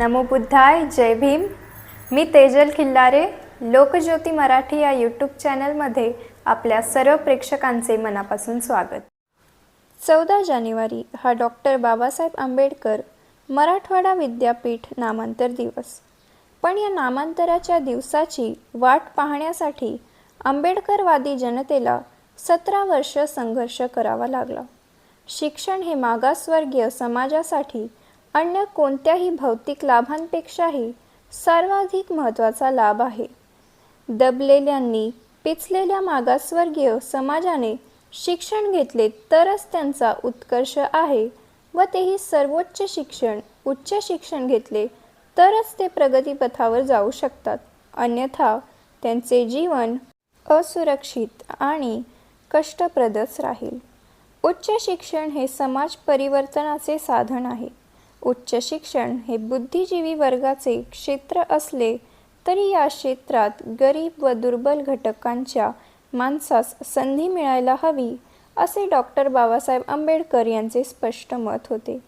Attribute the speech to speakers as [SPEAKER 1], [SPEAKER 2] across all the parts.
[SPEAKER 1] नमो बुद्धाय जय भीम. मी तेजल खिल्लारे लोकज्योती मराठी या यूट्यूब चॅनलमध्ये आपल्या सर्व प्रेक्षकांचे मनापासून स्वागत. चौदा जानेवारी हा डॉक्टर बाबासाहेब आंबेडकर मराठवाडा विद्यापीठ नामांतर दिवस. पण या नामांतराच्या दिवसाची वाट पाहण्यासाठी आंबेडकरवादी जनतेला सतरा वर्ष संघर्ष करावा लागला. शिक्षण हे मागासवर्गीय समाजासाठी अन्य कोणत्याही भौतिक लाभांपेक्षाही सर्वाधिक महत्त्वाचा लाभ आहे. दबलेल्यांनी पिचलेल्या मागासवर्गीय समाजाने शिक्षण घेतले तरच त्यांचा उत्कर्ष आहे व तेही सर्वोच्च शिक्षण उच्च शिक्षण घेतले तरच ते प्रगतीपथावर जाऊ शकतात. अन्यथा त्यांचे जीवन असुरक्षित आणि कष्टप्रदच राहील. उच्च शिक्षण हे समाज परिवर्तनाचे साधन आहे. उच्च शिक्षण हे बुद्धिजीवी वर्गाचे क्षेत्र असले तरी या क्षेत्रात गरीब व दुर्बल घटकांच्या माणसास संधी मिळायला हवी असे डॉक्टर बाबासाहेब आंबेडकर यांचे स्पष्ट मत होते.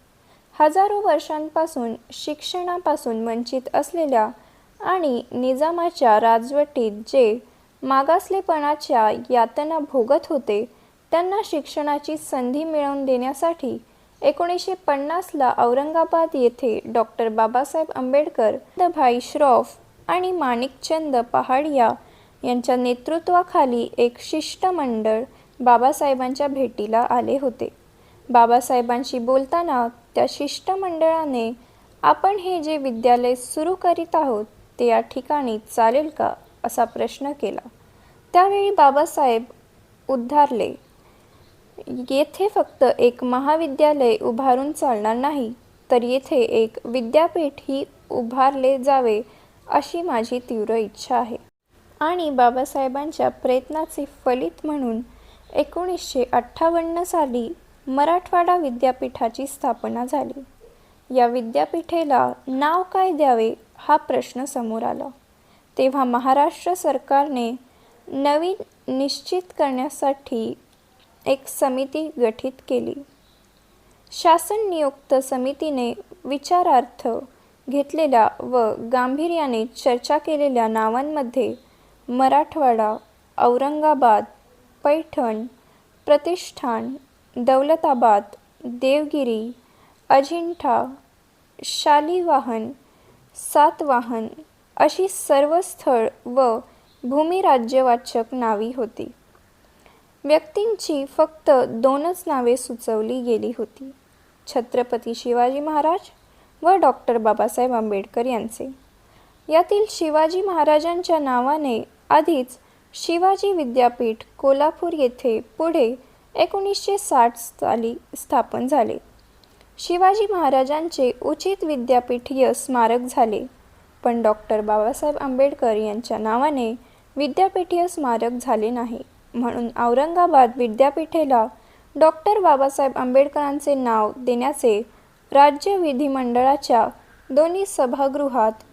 [SPEAKER 1] हजारो वर्षांपासून शिक्षणापासून वंचित असलेल्या आणि निजामाच्या राजवटीत जे मागासलेपणाच्या यातना भोगत होते त्यांना शिक्षणाची संधी मिळवून देण्यासाठी एकोणीसशे पन्नासला औरंगाबाद येथे डॉक्टर बाबासाहेब आंबेडकर भाई श्रॉफ आणि माणिकचंद पहाडिया यांच्या नेतृत्वाखाली एक शिष्टमंडळ बाबासाहेबांच्या भेटीला आले होते. बाबासाहेबांशी बोलताना त्या शिष्टमंडळाने आपण हे जे विद्यालय सुरू करीत आहोत ते या ठिकाणी चालेल का? असा प्रश्न केला. त्यावेळी बाबासाहेब उद्धारले. येथे फक्त एक महाविद्यालय उभारून चालणार नाही तर येथे एक विद्यापीठही उभारले जावे अशी माझी तीव्र इच्छा आहे. आणि बाबासाहेबांच्या प्रयत्नाचे फलित म्हणून एकोणीसशे अठ्ठावन्न साली मराठवाडा विद्यापीठाची स्थापना झाली. या विद्यापीठेला नाव काय द्यावे हा प्रश्न समोर आला. तेव्हा महाराष्ट्र सरकारने नवीन निश्चित करण्यासाठी एक समिती गठीत केली. शासन नियुक्त समितीने विचारार्थ घेतलेल्या व गांभीर्याने चर्चा केलेल्या नावांमध्ये मराठवाडा औरंगाबाद पैठण प्रतिष्ठान दौलताबाद देवगिरी अजिंठा शालिवाहन सातवाहन अशी सर्व स्थळ व भूमिराज्यवाचक नावी होती. व्यक्तींची फक्त दोनच नावे सुचवली गेली होती. छत्रपती शिवाजी महाराज व डॉक्टर बाबासाहेब आंबेडकर यांचे. यातील शिवाजी महाराजांच्या नावाने आधीच शिवाजी विद्यापीठ कोल्हापूर येथे पुढे एकोणीसशे साठ साली स्थापन झाले. शिवाजी महाराजांचे उचित विद्यापीठीय स्मारक झाले. पण डॉक्टर बाबासाहेब आंबेडकर यांच्या नावाने विद्यापीठीय स्मारक झाले नाही. म्हणून औरंगाबाद विद्यापीठेला डॉक्टर बाबासाहेब आंबेडकरांचे नाव देण्याचे राज्य विधिमंडळाच्या दोन्ही सभागृहात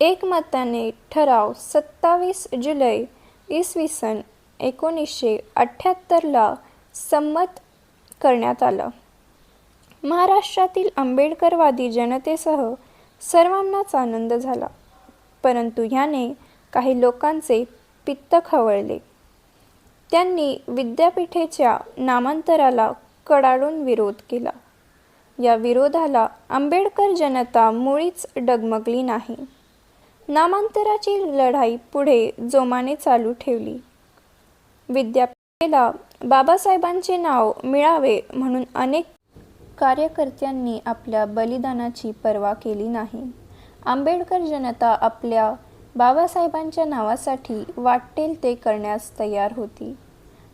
[SPEAKER 1] एकमताने ठराव सत्तावीस जुलै इसवी सन एकोणीसशे अठ्ठ्याहत्तरला संमत करण्यात आलं. महाराष्ट्रातील आंबेडकरवादी जनतेसह सर्वांनाच आनंद झाला परंतु ह्याने काही लोकांचे पित्त खवळले. त्यांनी विद्यापीठेच्या नामांतराला कडाडून विरोध केला. या विरोधाला आंबेडकर जनता मुळीच डगमगली नाही. नामांतराची लढाई पुढे जोमाने चालू ठेवली. विद्यापीठेला बाबासाहेबांचे नाव मिळावे म्हणून अनेक कार्यकर्त्यांनी आपल्या बलिदानाची पर्वा केली नाही. आंबेडकर जनता आपल्या बाबासाहेबांच्या नावासाठी वाटेल ते करण्यास तयार होती.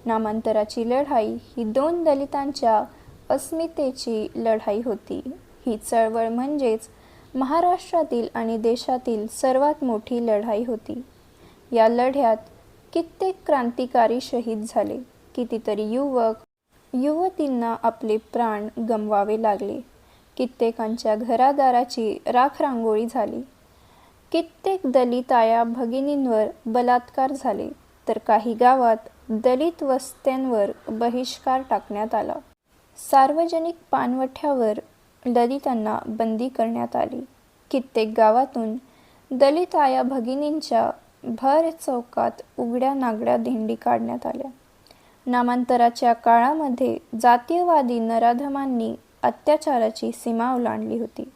[SPEAKER 1] नामांतराची लढाई ही दोन दलितांच्या अस्मितेची लढाई होती. ही चळवळ म्हणजेच महाराष्ट्रातील आणि देशातील सर्वात मोठी लढाई होती. या लढ्यात कित्येक क्रांतिकारी शहीद झाले. कितीतरी युवक युवतींना आपले प्राण गमवावे लागले. कित्येकांच्या घरादाराची राखरांगोळी झाली. कित्येक दलिताया भगिनींवर बलात्कार झाले. तर काही गावात दलित वस्त्यांवर बहिष्कार टाकण्यात आला. सार्वजनिक पानवठ्यावर दलितांना बंदी करण्यात आली. कित्येक गावातून दलित आया भगिनींच्या भर चौकात उघड्या नागड्या दिंडी काढण्यात आल्या. नामांतराच्या काळामध्ये जातीयवादी नराधमांनी अत्याचाराची सीमा ओलांडली होती.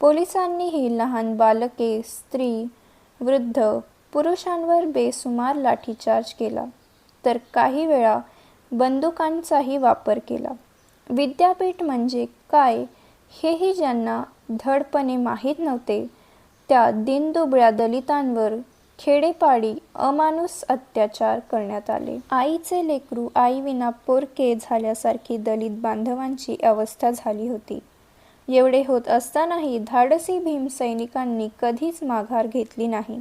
[SPEAKER 1] पोलिसांनीही लहान बालके स्त्री वृद्ध पुरुषांवर बेसुमार लाठीचार्ज केला. तर काही वेळा बंदुकांचाही वापर केला. विद्यापीठ म्हणजे काय हेही ज्यांना धडपणे माहीत नव्हते त्या दिनदुबळ्या दलितांवर खेडेपाडी अमानुस अत्याचार करण्यात आले. आईचे लेकरू आईविना पोरके झाल्यासारखी दलित बांधवांची अवस्था झाली होती. एवढे होत असतानाही धाडसी भीम सैनिकांनी कधीच माघार घेतली नाही.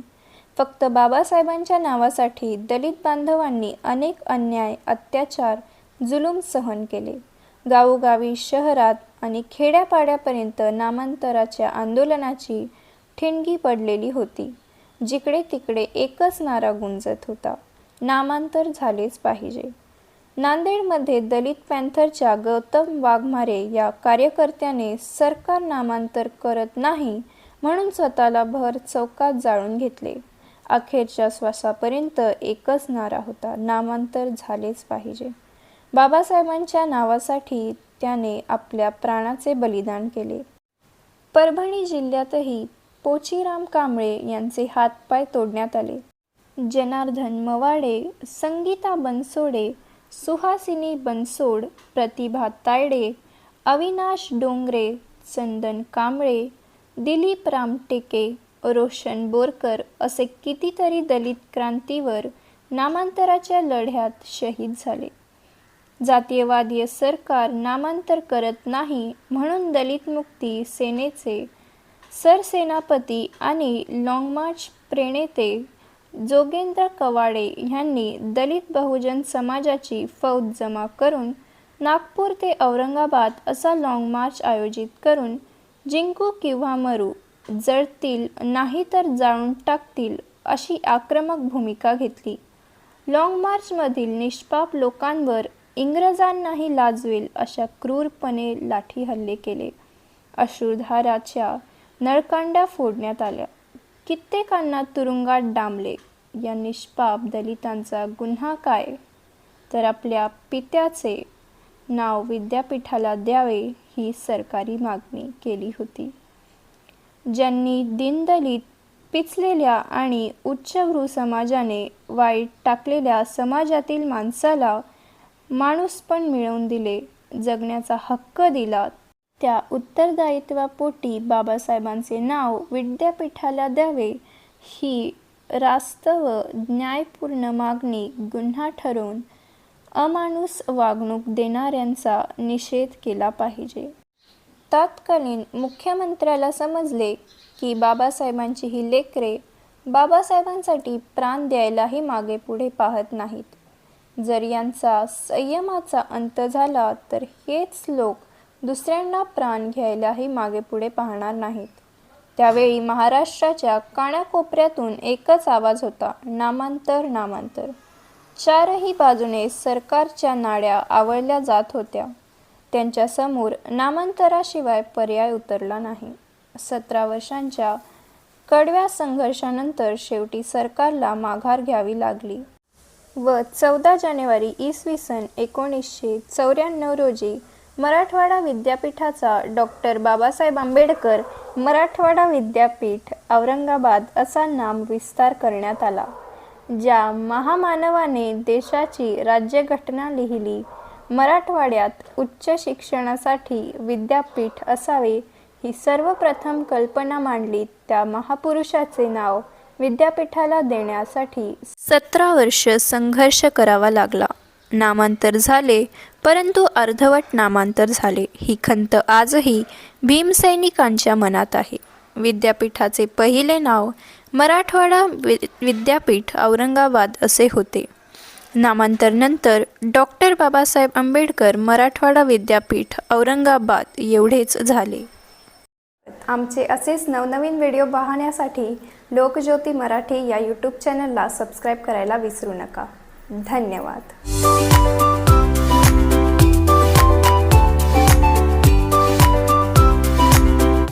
[SPEAKER 1] फक्त बाबासाहेबांच्या नावासाठी दलित बांधवांनी अनेक अन्याय अत्याचार जुलूम सहन केले. गावोगावी शहरात आणि खेड्यापाड्यापर्यंत नामांतराच्या आंदोलनाची ठिणगी पडलेली होती. जिकडे तिकडे एकच नारा गुंजत होता. नामांतर झालेच पाहिजे. नांदेडमध्ये दलित पॅन्थरच्या गौतम वाघमारे या कार्यकर्त्याने सरकार नामांतर करत नाही म्हणून स्वतःला भर चौकात जाळून घेतले. अखेरच्या श्वासापर्यंत एकच नारा होता नामांतर झालेच पाहिजे. बाबासाहेबांच्या नावासाठी त्याने आपल्या प्राणाचे बलिदान केले. परभणी जिल्ह्यातही पोचीराम कांबळे यांचे हातपाय तोडण्यात आले. जनार्दन मवाडे संगीता बनसोडे सुहासिनी बनसोड प्रतिभा तायडे अविनाश डोंगरे चंदन कांबळे दिलीप रामटेके रोशन बोरकर असे कितीतरी दलित क्रांतीवर नामांतराच्या लढ्यात शहीद झाले. जातीयवादी सरकार नामांतर करत नाही म्हणून दलित मुक्ती सेनेचे सरसेनापती आणि लाँग मार्च प्रेणेते जोगेंद्र कवाडे यांनी दलित बहुजन समाजाची फौज जमा करून नागपूर ते औरंगाबाद असा लाँग मार्च आयोजित करून जिंकू किंवा मरू जळतील नाही तर जाळून टाकतील अशी आक्रमक भूमिका घेतली. लाँग मार्चमधील निष्पाप लोकांवर इंग्रजांनाही लाजवेल अशा क्रूरपणे लाठी हल्ले केले. अश्रुधाराच्या नळकांड्या फोडण्यात आल्या. कित्येकांना तुरुंगात डांबले. या निष्पाप दलितांचा गुन्हा काय? तर आपल्या पित्याचे नाव विद्यापीठाला द्यावे ही सरकारी मागणी केली होती. ज्यांनी दीनदलित पिचलेल्या आणि उच्चभ्रू समाजाने वाईट टाकलेल्या समाजातील माणसाला माणूस पण मिळवून दिले जगण्याचा हक्क दिला. त्या उत्तरदायित्वापोटी बाबासाहेबांचे नाव विद्यापीठाला द्यावे ही रास्तव न्यायपूर्ण मागणी गुन्हा ठरवून अमाणूस वागणूक देणाऱ्यांचा निषेध केला पाहिजे. तत्कालीन मुख्यमंत्र्याला समजले की बाबासाहेबांची ही लेकरे बाबासाहेबांसाठी प्राण द्यायलाही मागे पुढे पाहत नाहीत. जर यांचा संयमाचा अंत झाला तर हेच लोक दुसऱ्यांना प्राण घ्यायलाही मागे पुढे पाहणार नाहीत. त्यावेळी महाराष्ट्राच्या कानाकोपऱ्यातून एकच आवाज होता नामांतर नामांतर. चारही बाजूने सरकारच्या नाड्या आवळल्या जात होत्या. त्यांच्यासमोर नामांतराशिवाय पर्याय उतरला नाही. सतरा वर्षांच्या कडव्या संघर्षानंतर शेवटी सरकारला माघार घ्यावी लागली. व चौदा जानेवारी इसवी सन एकोणीसशे चौऱ्याण्णव रोजी मराठवाडा विद्यापीठाचा डॉक्टर बाबासाहेब आंबेडकर मराठवाडा विद्यापीठ औरंगाबाद असा नाम विस्तार करण्यात आला ज्या महामानवाने देशाची राज्यघटना लिहिली मराठवाड्यात उच्च शिक्षणासाठी विद्यापीठ असावे ही सर्वप्रथम कल्पना मांडली त्या महापुरुषाचे नाव विद्यापीठाला देण्यासाठी. सतरा वर्ष संघर्ष करावा लागला. नामांतर झाले परंतु अर्धवट नामांतर झाले. ही खंत आजही भीमसैनिकांच्या मनात आहे. विद्यापीठाचे पहिले नाव मराठवाडा वि विद्यापीठ औरंगाबाद असे होते. नामांतरनंतर डॉक्टर बाबासाहेब आंबेडकर मराठवाडा विद्यापीठ औरंगाबाद एवढेच झाले. आमचे असेच नवनवीन व्हिडिओ पाहण्यासाठी लोकज्योती मराठी या यूट्यूब चॅनलला सबस्क्राईब करायला विसरू नका. धन्यवाद.